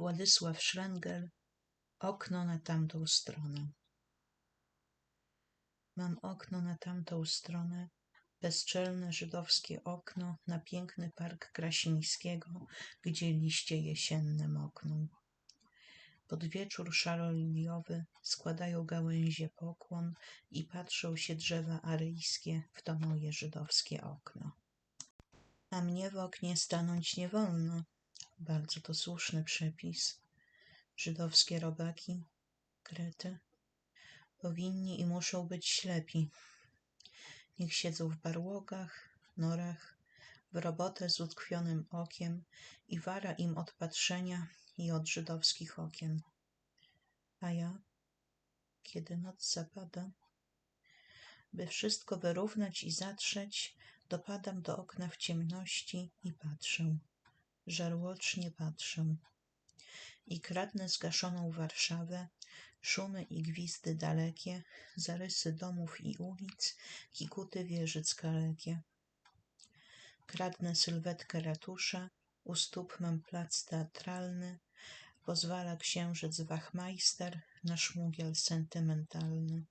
Władysław Szlengel Okno na tamtą stronę Mam okno na tamtą stronę, bezczelne żydowskie okno na piękny park Krasińskiego, gdzie liście jesienne mokną. Pod wieczór szaroliliowy składają gałęzie pokłon i patrzą się drzewa aryjskie w to moje żydowskie okno. A mnie w oknie stanąć nie wolno. Bardzo to słuszny przepis. Żydowskie robaki, krety, powinni i muszą być ślepi. Niech siedzą w barłogach, norach, w robotę z utkwionym okiem i wara im od patrzenia i od żydowskich okien. A ja, kiedy noc zapada, by wszystko wyrównać i zatrzeć, dopadam do okna w ciemności i patrzę, żarłocznie patrzę. I kradnę zgaszoną Warszawę, szumy i gwizdy dalekie, zarysy domów i ulic, kikuty wieżyc kalekie. Kradnę sylwetkę ratusza, u stóp mam plac teatralny, pozwala księżyc wachmajster na szmugiel sentymentalny.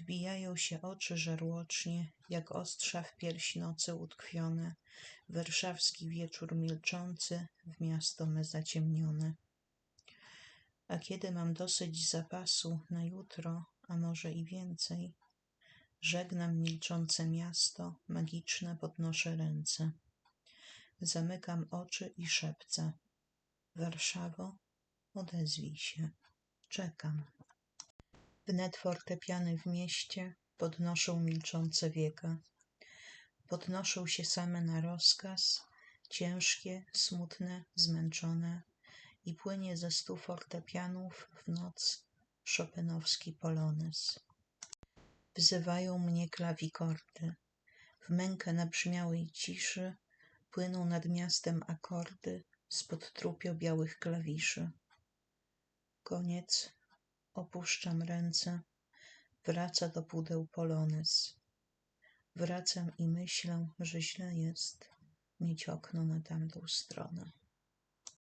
Wbijają się oczy żarłocznie, jak ostrza w pierś nocy utkwione, warszawski wieczór milczący, w miasto me zaciemnione. A kiedy mam dosyć zapasu na jutro, a może i więcej, żegnam milczące miasto, magiczne podnoszę ręce. Zamykam oczy i szepcę. Warszawo, odezwij się. Czekam. Wnet fortepiany w mieście podnoszą milczące wieka. Podnoszą się same na rozkaz, ciężkie, smutne, zmęczone i płynie ze stu fortepianów w noc szopenowski polonez. Wzywają mnie klawikordy. W mękę nabrzmiałej ciszy płyną nad miastem akordy spod trupio białych klawiszy. Koniec. Opuszczam ręce. Wraca do pudeł polonez. Wracam i myślę, że źle jest mieć okno na tamtą stronę.